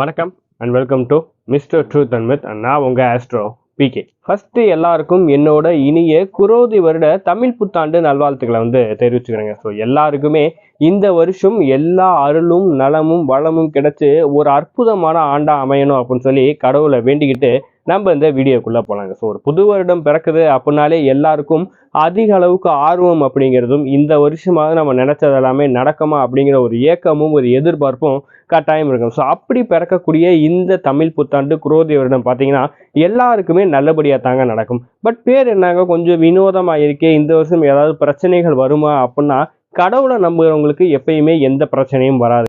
வணக்கம் and welcome to mister truth and myth நான் உங்கள் ஆஸ்ட்ரோ பிகே ஃபஸ்ட்டு எல்லாருக்கும் என்னோட இனிய குரோதி வருட தமிழ் புத்தாண்டு நல்வாழ்த்துக்களை வந்து தெரிவிச்சுக்கிறேங்க. ஸோ எல்லாருக்குமே இந்த வருஷம் எல்லா அருளும் நலமும் வளமும் கிடச்சி ஒரு அற்புதமான ஆண்டாக அமையணும் அப்படின்னு சொல்லி கடவுளை வேண்டிக்கிட்டு நம்ம இந்த வீடியோக்குள்ளே போகலாங்க ஸோ ஒரு புது வருடம் பிறக்குது அப்படின்னாலே எல்லாருக்கும் அதிக அளவுக்கு ஆர்வம் அப்படிங்கிறதும் இந்த வருஷமாக நம்ம நினச்சது எல்லாமே நடக்குமா அப்படிங்கிற ஒரு ஏக்கமும் ஒரு எதிர்பார்ப்பும் கட்டாயம் இருக்கும். ஸோ அப்படி பிறக்கக்கூடிய இந்த தமிழ் புத்தாண்டு குரோதி வருடம் பார்த்தீங்கன்னா எல்லாருக்குமே நல்லபடியாக தாங்க நடக்கும். பட் பேர் என்னங்க? கொஞ்சம் வினோதமாக இருக்கே இந்த வருஷம் ஏதாவது பிரச்சனைகள் வருமா அப்படின்னா கடவுளை நம்புகிறவங்களுக்கு எப்பயுமே எந்த பிரச்சனையும் வராது.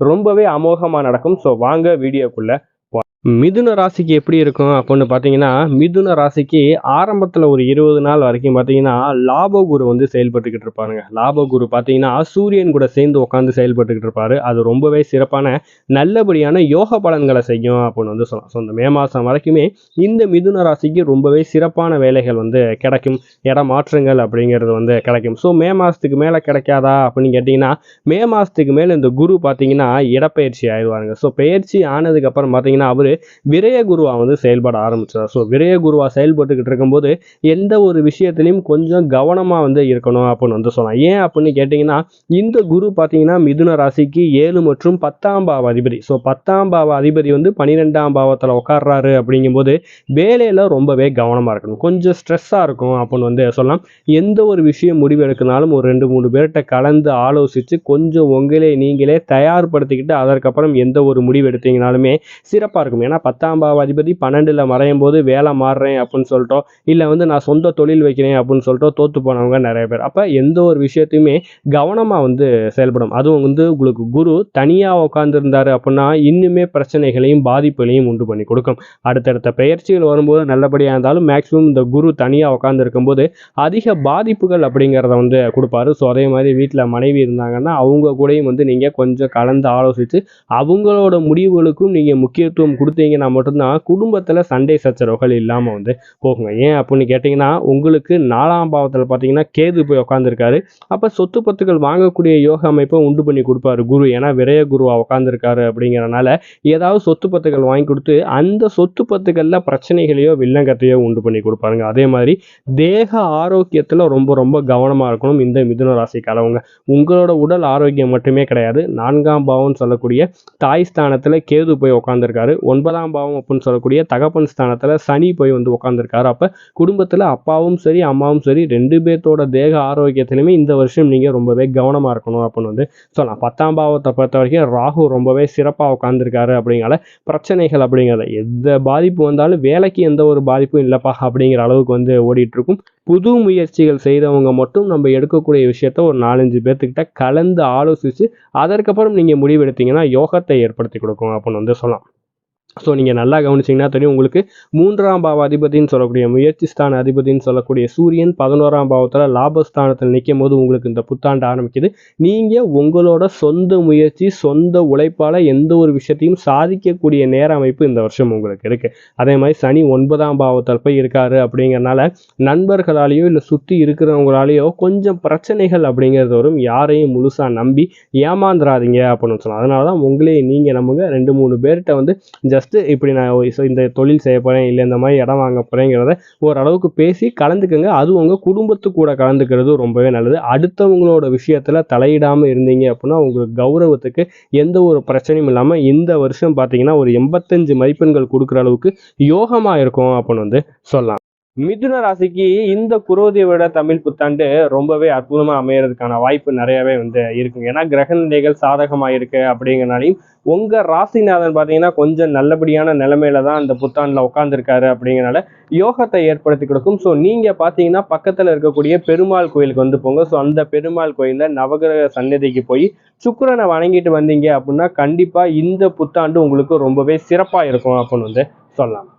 ரொம்பவே அமோகமாக நடக்கும். ஸோ வாங்க வீடியோக்குள்ளே மிதுன ராசிக்கு எப்படி இருக்கும் அப்படின்னு பார்த்தீங்கன்னா மிதுன ராசிக்கு ஆரம்பத்தில் ஒரு இருபது நாள் வரைக்கும் பார்த்தீங்கன்னா லாபகுரு வந்து செயல்பட்டுக்கிட்டு இருப்பாருங்க. லாபகுரு பார்த்தீங்கன்னா சூரியன் கூட சேர்ந்து உட்காந்து செயல்பட்டுக்கிட்டு இருப்பாரு. அது ரொம்பவே சிறப்பான நல்லபடியான யோக பலன்களை செய்யும் அப்படின்னு வந்து சொல்லலாம். ஸோ இந்த மே மாதம் வரைக்குமே இந்த மிதுன ராசிக்கு ரொம்பவே சிறப்பான வேலைகள் வந்து கிடைக்கும். இட மாற்றங்கள் அப்படிங்கிறது வந்து கிடைக்கும். ஸோ மே மாதத்துக்கு மேலே கிடைக்காதா அப்படின்னு கேட்டிங்கன்னா மே மாதத்துக்கு மேலே இந்த குரு பார்த்தீங்கன்னா இடப்பெயர்ச்சி ஆயிடுவாருங்க. ஸோ பெயர்ச்சி ஆனதுக்கப்புறம் பார்த்தீங்கன்னா அவர் விரய குருவாக வந்து செயல்பட ஆரம்பிச்சார். ஸோ விரய குருவாக செயல்பட்டுக்கிட்டு இருக்கும்போது எந்த ஒரு விஷயத்துலையும் கொஞ்சம் கவனமாக வந்து இருக்கணும் அப்படின்னு வந்து சொன்னான் ஏன் அப்படின்னு கேட்டிங்கன்னா இந்த குரு பார்த்தீங்கன்னா மிதுன ராசிக்கு ஏழு மற்றும் பத்தாம் பாவ அதிபதி. ஸோ பத்தாம் பாவ அதிபதி வந்து பன்னிரெண்டாம் பாவத்தில் உட்கார்றாரு அப்படிங்கும்போது வேலையில் ரொம்பவே கவனமாக இருக்கணும். கொஞ்சம் ஸ்ட்ரெஸ்ஸாக இருக்கும் அப்படின்னு வந்து சொல்லலாம். எந்த ஒரு விஷயம் முடிவு எடுக்கினாலும் ஒரு ரெண்டு மூணு பேர்கிட்ட கலந்து ஆலோசித்து கொஞ்சம் உங்களே நீங்களே தயார்படுத்திக்கிட்டு அதற்கப்புறம் எந்த ஒரு முடிவு எடுத்தீங்கனாலுமே சிறப்பாக இருக்கும் ஏன்னா பத்தாம் பாவ அதிபதி பன்னெண்டில் மறையும் போது வேலை மாறுறேன் அப்படின்னு சொல்லிட்டோம். இல்லை வந்து நான் சொந்த தொழில் வைக்கிறேன் அப்படின்னு சொல்லிட்டோ தோற்று போனவங்க நிறைய பேர். அப்போ எந்த ஒரு விஷயத்தையுமே கவனமாக வந்து செயல்படும். அதுவும் வந்து உங்களுக்கு குரு தனியாக உட்காந்துருந்தாரு அப்படின்னா இன்னுமே பிரச்சனைகளையும் பாதிப்புகளையும் உண்டு பண்ணி கொடுக்கும். அடுத்தடுத்த பயிற்சிகள் வரும்போது நல்லபடியாக இருந்தாலும் மேக்ஸிமம் இந்த குரு தனியாக உட்காந்துருக்கும் போது அதிக பாதிப்புகள் அப்படிங்கிறத வந்து கொடுப்பாரு. ஸோ அதே மாதிரி வீட்டில் மனைவி இருந்தாங்கன்னா அவங்க கூடயும் வந்து நீங்கள் கொஞ்சம் கலந்து ஆலோசித்து அவங்களோட முடிவுகளுக்கும் நீங்கள் முக்கியத்துவம் கொடுத்து கொடுத்தீங்கன்னா மட்டும்தான் குடும்பத்தில் சண்டை சச்சரவுகள் இல்லாமல் வந்து போகுங்க. ஏன் அப்படின்னு கேட்டிங்கன்னா உங்களுக்கு நாலாம் பாவத்தில் பார்த்தீங்கன்னா கேது போய் உட்காந்துருக்காரு அப்போ சொத்து பத்துக்கள் வாங்கக்கூடிய யோக அமைப்பை உண்டு பண்ணி கொடுப்பாரு குரு. ஏன்னா விரய குருவா உட்காந்துருக்காரு அப்படிங்கிறனால ஏதாவது சொத்து பத்துக்கள் வாங்கி கொடுத்து அந்த சொத்து பத்துக்களில் பிரச்சனைகளையோ வில்லங்கத்தையோ உண்டு பண்ணி கொடுப்பாருங்க. அதே மாதிரி தேக ஆரோக்கியத்தில் ரொம்ப ரொம்ப கவனமாக இருக்கணும் இந்த மிதுன ராசிக்காரவங்க. உங்களோட உடல் ஆரோக்கியம் மட்டுமே கிடையாது நான்காம் பாவம்னு சொல்லக்கூடிய தாய் ஸ்தானத்தில் கேது போய் உட்காந்துருக்காரு ஒன்பதாம் பாவம் அப்படின்னு சொல்லக்கூடிய தகப்பன் ஸ்தானத்தில் சனி போய் வந்து உட்காந்துருக்காரு அப்போ குடும்பத்தில் அப்பாவும் சரி அம்மாவும் சரி ரெண்டு பேர்த்தோட தேக ஆரோக்கியத்திலுமே இந்த வருஷம் நீங்கள் ரொம்பவே கவனமாக இருக்கணும் அப்படின்னு வந்து சொல்லலாம். பத்தாம் பாவத்தை பொறுத்த வரைக்கும் ராகு ரொம்பவே சிறப்பாக உட்காந்துருக்காரு அப்படிங்கிற பிரச்சனைகள் அப்படிங்கிறத எந்த பாதிப்பு வந்தாலும் வேலைக்கு எந்த ஒரு பாதிப்பும் இல்லைப்பா அப்படிங்கிற அளவுக்கு வந்து ஓடிட்டு இருக்கும் புது முயற்சிகள் செய்கிறவங்க மட்டும் நம்ம எடுக்கக்கூடிய விஷயத்த ஒரு நாலஞ்சு பேர்த்துக்கிட்ட கலந்து ஆலோசித்து அதற்கப்புறம் நீங்கள் முடிவெடுத்தீங்கன்னா யோகத்தை ஏற்படுத்தி கொடுக்கும் அப்படின்னு வந்து சொல்லலாம். ஸோ நீங்கள் நல்லா கவனிச்சிங்கன்னா தெரியும் உங்களுக்கு மூன்றாம் பாவ அதிபதின்னு சொல்லக்கூடிய முயற்சி ஸ்தான அதிபதின்னு சொல்லக்கூடிய சூரியன் பதினோராம் பாவத்தில் லாபஸ்தானத்தில் நிற்கும் போது உங்களுக்கு இந்த புத்தாண்டு ஆரம்பிக்குது. நீங்கள் உங்களோட சொந்த முயற்சி சொந்த உழைப்பால் எந்த ஒரு விஷயத்தையும் சாதிக்கக்கூடிய நேர அமைப்பு இந்த வருஷம் உங்களுக்கு இருக்குது அதே மாதிரி சனி ஒன்பதாம் பாவத்தில் போய் இருக்காரு அப்படிங்கிறனால நண்பர்களாலேயோ இல்லை சுற்றி இருக்கிறவங்களாலேயோ கொஞ்சம் பிரச்சனைகள் அப்படிங்கிறது வரும். யாரையும் முழுசாக நம்பி ஏமாந்துடாதீங்க அப்படின்னு சொல்லலாம். அதனால தான் உங்களே நீங்கள் நம்புங்க. ரெண்டு மூணு பேர்கிட்ட வந்து ஜஸ்ட் ஜஸ்ட்டு இப்படி நான் ஒரு- இந்த தொழில் செய்ய போகிறேன் இல்லை இந்த மாதிரி இடம் வாங்க போகிறேங்கிறத ஓரளவுக்கு பேசி கலந்துக்கங்க. அது உங்கள் குடும்பத்து கூட கலந்துக்கிறது ரொம்பவே நல்லது. அடுத்தவங்களோட விஷயத்தில் தலையிடாமல் இருந்தீங்க அப்படின்னா உங்களுக்கு கௌரவத்துக்கு எந்த ஒரு பிரச்சனையும் இல்லாமல் இந்த வருஷம் பார்த்தீங்கன்னா ஒரு எண்பத்தஞ்சு மதிப்பெண்கள் கொடுக்குற அளவுக்கு யோகமாக இருக்கும் அப்படின்னு வந்து சொல்லலாம். மிதுன ராசிக்கு இந்த குரோதியை விட தமிழ் புத்தாண்டு ரொம்பவே அற்புதமாக அமையறதுக்கான வாய்ப்பு நிறையவே வந்து இருக்குங்க. ஏன்னா கிரக நிலைகள் சாதகமாக இருக்கு அப்படிங்கிறனாலையும் உங்க ராசிநாதன் பார்த்தீங்கன்னா கொஞ்சம் நல்லபடியான நிலைமையில தான் அந்த புத்தாண்டில் உட்காந்துருக்காரு அப்படிங்கிறனால யோகத்தை ஏற்படுத்தி கொடுக்கும். ஸோ நீங்க பார்த்தீங்கன்னா பக்கத்தில் இருக்கக்கூடிய பெருமாள் கோயிலுக்கு வந்து போங்க. ஸோ அந்த பெருமாள் கோயிலில் நவகிரக சன்னதிக்கு போய் சுக்கரனை வணங்கிட்டு வந்தீங்க அப்படின்னா கண்டிப்பா இந்த புத்தாண்டு உங்களுக்கு ரொம்பவே சிறப்பாக இருக்கும் அப்படின்னு வந்து சொல்லலாம்.